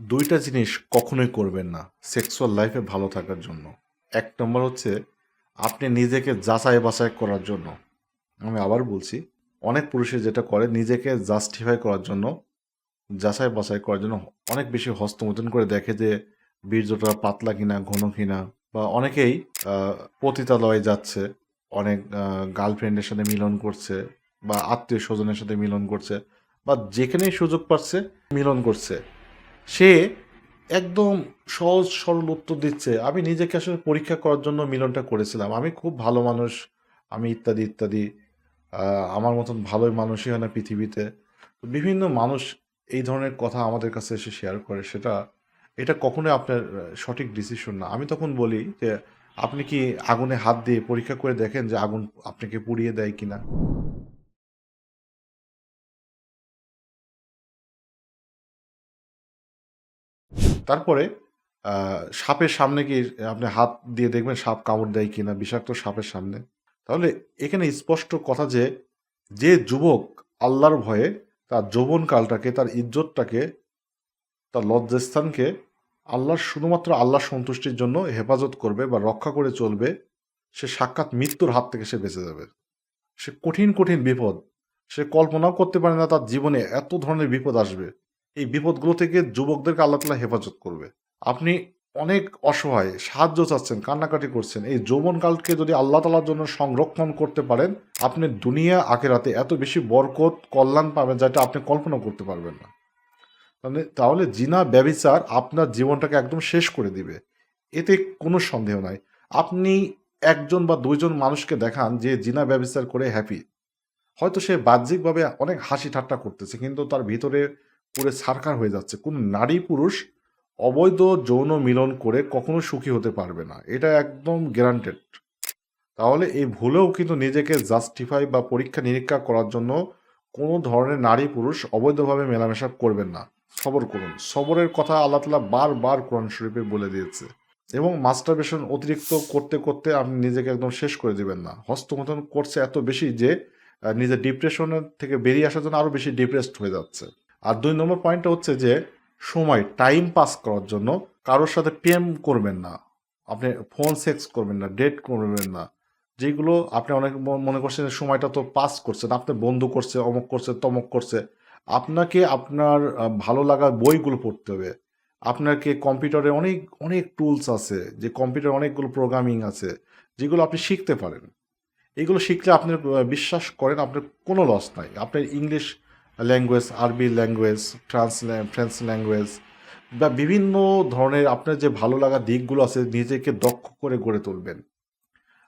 দুইটা জিনিস কখনোই করবেন না সেক্সুয়াল লাইফে ভালো থাকার জন্য। এক নম্বর হচ্ছে, আপনি নিজেকে যাচাই বাছাই করার জন্য। আমি আবার বলছি, অনেক পুরুষে যেটা করে, নিজেকে জাস্টিফাই করার জন্য, যাচাই বাছাই করার জন্য অনেক বেশি হস্তমোচন করে দেখে যে বীর্যটা পাতলা কিনা, ঘন কিনা, বা অনেকেই পতিতালয়ে যাচ্ছে, অনেক গার্লফ্রেন্ডের সাথে মিলন করছে, বা আত্মীয় স্বজনের সাথে মিলন করছে, বা যেখানেই সুযোগ পাচ্ছে, মিলন করছে। সে একদম সহজ, সরল উত্তর দিচ্ছে, আমি নিজেকে আসলে পরীক্ষা করার জন্য মিলনটা করেছিলাম। আমি খুব ভালো মানুষ, আমি ইত্যাদি ইত্যাদি। আমার মতন ভালোই মানুষই হয় না পৃথিবীতে। বিভিন্ন মানুষ এই ধরনের কথা আমাদের কাছে এসে শেয়ার করে। সেটা, এটা কখনোই আপনার সঠিক ডিসিশন না। আমি তখন বলি যে, আপনি কি আগুনে হাত দিয়ে পরীক্ষা করে দেখেন যে আগুন আপনাকে পুড়িয়ে দেয় কিনা? তারপরে সাপের সামনে কি আপনি হাত দিয়ে দেখবেন সাপ কামড় দেয় কিনা, বিষাক্ত সাপের সামনে? তাহলে এখানে স্পষ্ট কথা যে যে যুবক আল্লাহর ভয়ে তার যৌবনকালটাকে, তার ইজ্জতটাকে, তার লজ্জাস্থানকে আল্লাহর শুধুমাত্র আল্লাহর সন্তুষ্টির জন্য হেফাজত করবে বা রক্ষা করে চলবে, সে সাক্ষাৎ মৃত্যুর হাত থেকে সে বেঁচে যাবে। সে কঠিন কঠিন বিপদ। সে কল্পনাও করতে পারে না তার জীবনে এত ধরনের বিপদ আসবে। এই বিপদগুলো থেকে যুবকদেরকে আল্লাহ তালা হেফাজত করবে। আপনি অনেক অসহায়, সাহায্য চাচ্ছেন, কান্নাকাটি করছেন। এই যৌবনকালকে যদি আল্লাহ তালার জন্য সংরক্ষণ করতে পারেন, আপনি দুনিয়া আখেরাতে এত বেশি বরকত, কল্যাণ পাবেন যেটা আপনি কল্পনা করতে পারবেন না। মানে তাহলে জিনা ব্যবিচার আপনার জীবনটাকে একদম শেষ করে দিবে। এতে কোনো সন্দেহ নাই। আপনি একজন বা দুইজন মানুষকে দেখান যে জিনা ব্যবিচার করে হ্যাপি হয়তো সে বাহ্যিকভাবে অনেক হাসি ঠাট্টা করতেছে, কিন্তু তার ভিতরে পুরো সারকার হয়ে যাচ্ছে। কোন নারী পুরুষ অবৈধ যৌন মিলন করে কখনো সুখী হতে পারবে না। এটা একদম গ্যারান্টেড তাহলে এই ভুলেও কিন্তু নিজেকে জাস্টিফাই বা পরীক্ষা নিরীক্ষা করার জন্য কোনো ধরনের নারী পুরুষ অবৈধভাবে মেলামেশা করবেন না। সবর করুন। সবরের কথা আল্লাহ তালা বারবার কোরআন শরীফে বলে দিয়েছে। এবং মাস্টারবেশন অতিরিক্ত করতে করতে আপনি নিজেকে একদম শেষ করে দিবেন না। হস্তমতন করছে এত বেশি যে নিজের ডিপ্রেশনের থেকে বেরিয়ে আসার জন্য আরও বেশি ডিপ্রেসড হয়ে যাচ্ছে। আর দুই নম্বর পয়েন্টটা হচ্ছে যে সময় টাইম পাস করার জন্য কারোর সাথে প্রেম করবেন না। আপনি ফোন সেক্স করবেন না ডেট করবেন না। যেগুলো আপনি অনেক মনে করছেন সময়টা তো পাস করছেন আপনি বন্ধু করছে অমুক করছে তমক করছে। আপনাকে আপনার ভালো লাগার বইগুলো পড়তে হবে। আপনাকে কম্পিউটারে অনেক অনেক টুলস আছে যে কম্পিউটারে অনেকগুলো প্রোগ্রামিং আছে যেগুলো আপনি শিখতে পারেন। এগুলো শিখলে আপনার আহ, বিশ্বাস করেন আপনার কোনো লস নাই। আপনার English language Arabi language France French language বা বিভিন্ন ধরনের আপনার যে ভালো লাগা দিকগুলো আছে, নিজেকে দক্ষ করে গড়ে তুলবেন।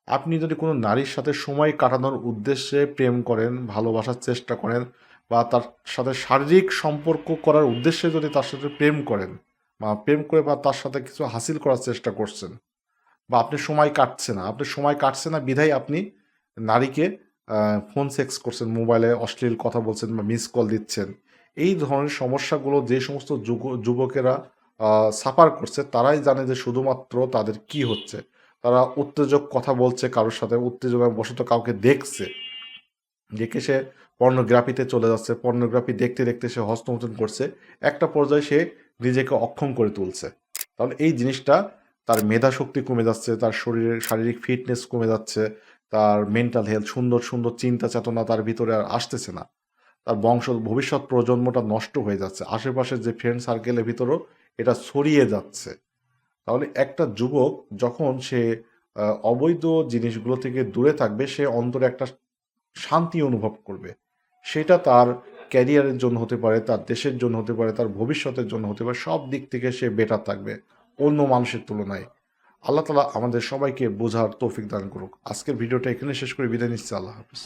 আপনি যদি কোনো নারীর সাথে সময় কাটানোর উদ্দেশ্যে প্রেম করেন, ভালোবাসার চেষ্টা করেন, বা তার সাথে শারীরিক সম্পর্ক করার উদ্দেশ্যে যদি তার সাথে প্রেম করেন, বা প্রেম করে বা তার সাথে কিছু হাসিল করার চেষ্টা করছেন, বা আপনি সময় কাটছে না, আপনি সময় কাটছে না, বিধায় আপনি নারীকে ফোন সেক্স করছেন মোবাইলে অশ্লীল কথা বলছেন বা মিস কল দিচ্ছেন, এই ধরনের সমস্যাগুলো যে সমস্ত যুবকেরা সাফার করছে, তারাই জানে যে শুধুমাত্র তাদের কি হচ্ছে। তারা উত্তেজক কথা বলছে কারোর সাথে উত্তেজনা বশত কাউকে দেখছে। দেখে সে পর্নোগ্রাফিতে চলে যাচ্ছে পর্নোগ্রাফি দেখতে দেখতে সে হস্তমোচন করছে। একটা পর্যায়ে সে নিজেকে অক্ষম করে তুলছে। তাহলে এই জিনিসটা তার মেধা শক্তি কমে যাচ্ছে, তার শরীরের শারীরিক ফিটনেস কমে যাচ্ছে তার মেন্টাল হেলথ সুন্দর সুন্দর চিন্তা চেতনা তার ভিতরে আর আসতেছে না। তার বংশ ভবিষ্যৎ প্রজন্মটা নষ্ট হয়ে যাচ্ছে। আশেপাশের যে ফ্রেন্ড সার্কেলের ভিতরেও এটা ছড়িয়ে যাচ্ছে। তাহলে একটা যুবক যখন সে অবৈধ জিনিসগুলো থেকে দূরে থাকবে, সে অন্তরে একটা শান্তি অনুভব করবে। সেটা তার ক্যারিয়ারের জন্য হতে পারে, তার দেশের জন্য হতে পারে, তার ভবিষ্যতের জন্য হতে পারে, সব দিক থেকে সে বেটার থাকবে অন্য মানুষের তুলনায়। আল্লাহ তালা আমাদের সবাইকে বোঝার তৌফিক দান করুক। আজকের ভিডিওটা এখানে শেষ করে। বিদায় নিচ্ছি। আল্লাহ হাফিজ।